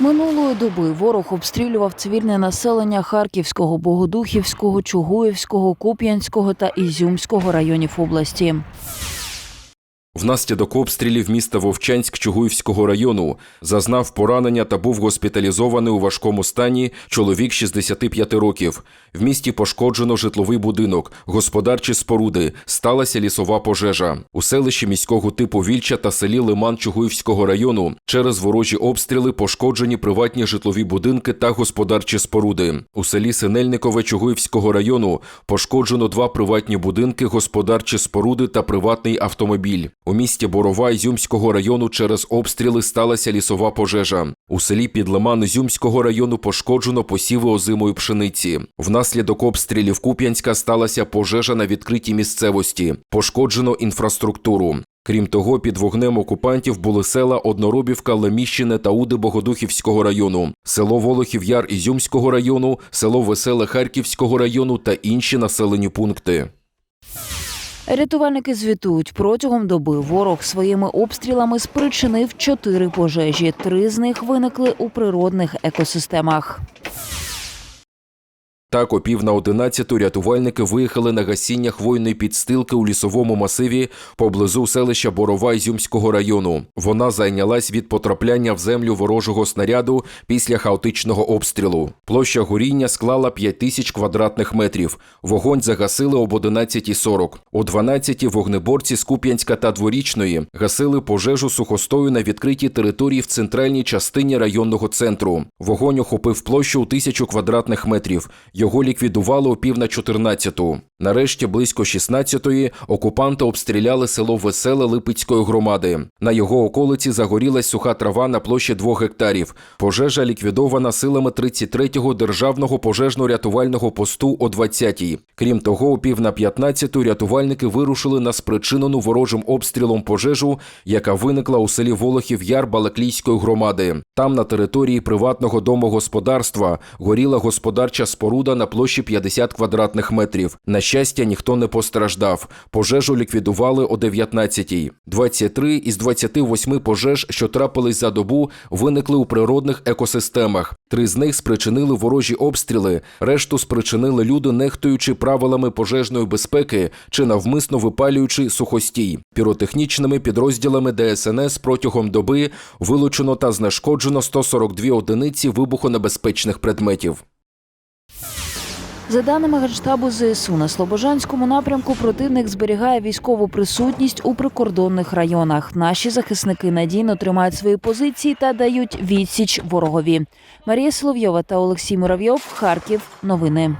Минулої доби ворог обстрілював цивільне населення Харківського, Богодухівського, Чугуївського, Куп'янського та Ізюмського районів області. Внаслідок обстрілів міста Вовчанськ Чугуївського району зазнав поранення та був госпіталізований у важкому стані чоловік 65 років. В місті пошкоджено житловий будинок, господарчі споруди, сталася лісова пожежа. У селищі міського типу Вільча та селі Лиман Чугуївського району через ворожі обстріли пошкоджені приватні житлові будинки та господарчі споруди. У селі Синельникове Чугуївського району пошкоджено два приватні будинки, господарчі споруди та приватний автомобіль. У місті Борова Ізюмського району через обстріли сталася лісова пожежа. У селі Підлиман Ізюмського району пошкоджено посіви озимої пшениці. Внаслідок обстрілів Куп'янська сталася пожежа на відкритій місцевості. Пошкоджено інфраструктуру. Крім того, під вогнем окупантів були села Одноробівка, Леміщине та Уди Богодухівського району, село Волохів Яр Ізюмського району, село Веселе Харківського району та інші населені пункти. Рятувальники звітують, протягом доби ворог своїми обстрілами спричинив чотири пожежі. Три з них виникли у природних екосистемах. Так, о пів на одинадцяту рятувальники виїхали на гасіння хвойної підстилки у лісовому масиві поблизу селища Борова Ізюмського району. Вона зайнялась від потрапляння в землю ворожого снаряду після хаотичного обстрілу. Площа горіння склала 5 тисяч квадратних метрів. Вогонь загасили об 11.40. О 12 вогнеборці з Куп'янська та Дворічної гасили пожежу сухостою на відкритій території в центральній частині районного центру. Вогонь охопив площу у тисячу квадратних метрів. Його ліквідували о пів на 14-ту. Нарешті, близько 16-ї, окупанти обстріляли село Веселе Липецької громади. На його околиці загорілась суха трава на площі 2 гектарів. Пожежа ліквідована силами 33-го державного пожежно-рятувального посту о 20-й. Крім того, о пів на 15-ту рятувальники вирушили на спричинену ворожим обстрілом пожежу, яка виникла у селі Волохів Яр Балаклійської громади. Там, на території приватного домогосподарства, горіла господарча споруда на площі 50 квадратних метрів. На щастя, ніхто не постраждав. Пожежу ліквідували о 19-й. 23 із 28 пожеж, що трапились за добу, виникли у природних екосистемах. Три з них спричинили ворожі обстріли, решту спричинили люди, нехтуючи правилами пожежної безпеки чи навмисно випалюючи сухостій. Піротехнічними підрозділами ДСНС протягом доби вилучено та знешкоджено 142 одиниці вибухонебезпечних предметів. За даними Генштабу ЗСУ, на Слобожанському напрямку противник зберігає військову присутність у прикордонних районах. Наші захисники надійно тримають свої позиції та дають відсіч ворогові. Марія Соловйова та Олексій Муравйов. Харків. Новини.